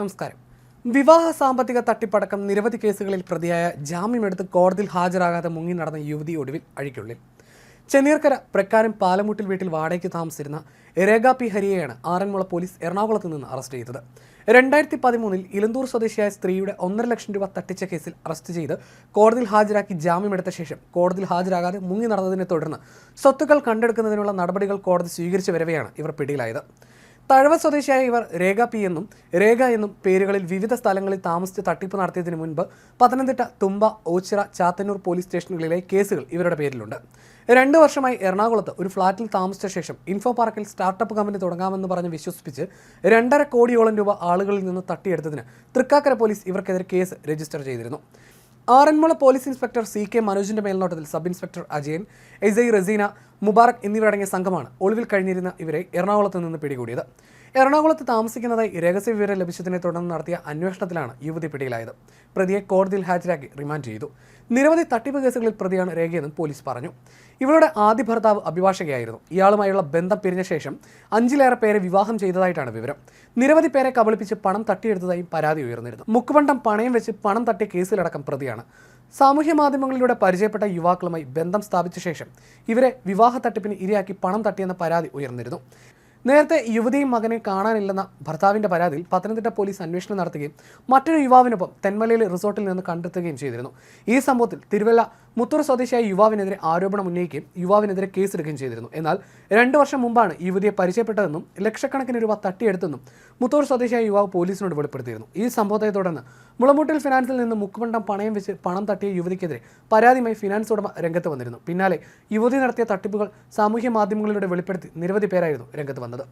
നമസ്കാരം. വിവാഹ സാമ്പത്തിക തട്ടിപ്പടക്കം നിരവധി കേസുകളിൽ പ്രതിയായ ജാമ്യമെടുത്ത് കോടതിയിൽ ഹാജരാകാതെ മുങ്ങി നടന്ന യുവതി ഒടുവിൽ അഴിക്കുള്ളിൽ. ചെന്നീർക്കര പ്രക്കാരം പാലമുട്ടിൽ വീട്ടിൽ വാടകയ്ക്ക് താമസിച്ചിരുന്ന രേഖ പി ഹരിയെയാണ് ആറന്മുള പോലീസ് എറണാകുളത്ത് നിന്ന് അറസ്റ്റ് ചെയ്തത്. രണ്ടായിരത്തി പതിമൂന്നിൽ ഇലന്തൂർ സ്വദേശിയായ സ്ത്രീയുടെ ഒന്നര ലക്ഷം രൂപ തട്ടിച്ച കേസിൽ അറസ്റ്റ് ചെയ്ത് കോടതിയിൽ ഹാജരാക്കി ജാമ്യമെടുത്ത ശേഷം കോടതിയിൽ ഹാജരാകാതെ മുങ്ങി നടന്നതിനെ തുടർന്ന് സ്വത്തുക്കൾ കണ്ടെടുക്കുന്നതിനുള്ള നടപടികൾ കോടതി സ്വീകരിച്ചു വരവെയാണ് ഇവർ പിടിയിലായത്. തഴവ സ്വദേശിയായ ഇവർ രേഖ പി എന്നും രേഖ എന്നും പേരുകളിൽ വിവിധ സ്ഥലങ്ങളിൽ താമസിച്ച് തട്ടിപ്പ് നടത്തിയതിന് മുൻപ് പത്തനംതിട്ട തുമ്പ ഓച്ചിറ ചാത്തന്നൂർ പോലീസ് സ്റ്റേഷനുകളിലെ കേസുകൾ ഇവരുടെ പേരിലുണ്ട്. രണ്ട് വർഷമായി എറണാകുളത്ത് ഒരു ഫ്ളാറ്റിൽ താമസിച്ച ശേഷം ഇൻഫോ പാർക്കിൽ സ്റ്റാർട്ടപ്പ് കമ്പനി തുടങ്ങാമെന്ന് പറഞ്ഞ് വിശ്വസിപ്പിച്ച് രണ്ടര കോടിയോളം രൂപ ആളുകളിൽ നിന്ന് തട്ടിയെടുത്തതിന് തൃക്കാക്കര പോലീസ് ഇവർക്കെതിരെ കേസ് രജിസ്റ്റർ ചെയ്തിരുന്നു. Aranmula police inspector C K മനോജിന്റെ മേൽനോട്ടത്തിൽ sub inspector Ajayan S Raseena Mubarak എന്നിവരടങ്ങിയ സംഘമാണ് ഒളിവിൽ കഴിഞ്ഞിരുന്ന ഇവരെ എറണാകുളത്ത് നിന്ന് പിടികൂടിയത്. എറണാകുളത്ത് താമസിക്കുന്നതായി രഹസ്യ വിവരം ലഭിച്ചതിനെ തുടർന്ന് നടത്തിയ അന്വേഷണത്തിലാണ് യുവതി പിടിയിലായത്. പ്രതിയെ കോടതിയിൽ ഹാജരാക്കി റിമാൻഡ് ചെയ്തു. നിരവധി തട്ടിപ്പ് കേസുകളിൽ പ്രതിയാണ് രേഖയെന്നും പോലീസ് പറഞ്ഞു. ഇവളുടെ ആദ്യ ഭർത്താവ് അഭിഭാഷകയായിരുന്നു. ഇയാളുമായുള്ള ബന്ധം പിരിഞ്ഞ ശേഷം അഞ്ചിലേറെ പേരെ വിവാഹം ചെയ്തതായിട്ടാണ് വിവരം. നിരവധി പേരെ കബളിപ്പിച്ച് പണം തട്ടിയെടുത്തതായും പരാതി ഉയർന്നിരുന്നു. മുക്കുപണ്ടം പണയം വെച്ച് പണം തട്ടിയ കേസിലടക്കം പ്രതിയാണ്. സാമൂഹ്യ മാധ്യമങ്ങളിലൂടെ പരിചയപ്പെട്ട യുവാക്കളുമായി ബന്ധം സ്ഥാപിച്ച ശേഷം ഇവരെ വിവാഹ തട്ടിപ്പിന് ഇരയാക്കി പണം തട്ടിയെന്ന പരാതി ഉയർന്നിരുന്നു. നേരത്തെ യുവതിയും മകനെ കാണാനില്ലെന്ന ഭർത്താവിന്റെ പരാതിയിൽ പത്തനംതിട്ട പോലീസ് അന്വേഷണം നടത്തുകയും മറ്റൊരു യുവാവിനൊപ്പം തെന്മലയിലെ റിസോർട്ടിൽ നിന്ന് കണ്ടെത്തുകയും ചെയ്തിരുന്നു. ഈ സംഭവത്തിൽ തിരുവല്ല മുത്തൂർ സ്വദേശിയായ യുവാവിനെതിരെ ആരോപണം ഉന്നയിക്കുകയും യുവാവിനെതിരെ കേസെടുക്കുകയും ചെയ്തിരുന്നു. എന്നാൽ രണ്ട് വർഷം മുമ്പാണ് യുവതിയെ പരിചയപ്പെട്ടതെന്നും ലക്ഷക്കണക്കിന് രൂപ തട്ടിയെടുത്തെന്നും മുത്തൂർ സ്വദേശിയായ യുവാവ് പോലീസിനോട് വെളിപ്പെടുത്തിയിരുന്നു. ഈ സംഭവത്തെ തുടർന്ന് മുളമൂട്ടിൽ ഫിനാൻസിൽ നിന്ന് മുക്കുപണ്ടം പണയം വെച്ച് പണം തട്ടിയ യുവതിക്കെതിരെ പരാതിയുമായി ഫിനാൻസ് ഉടമ രംഗത്ത് വന്നിരുന്നു. പിന്നാലെ യുവതി നടത്തിയ തട്ടിപ്പുകൾ സാമൂഹ്യ മാധ്യമങ്ങളിലൂടെ വെളിപ്പെടുത്തി നിരവധി പേരായിരുന്നു രംഗത്ത് വന്നത്.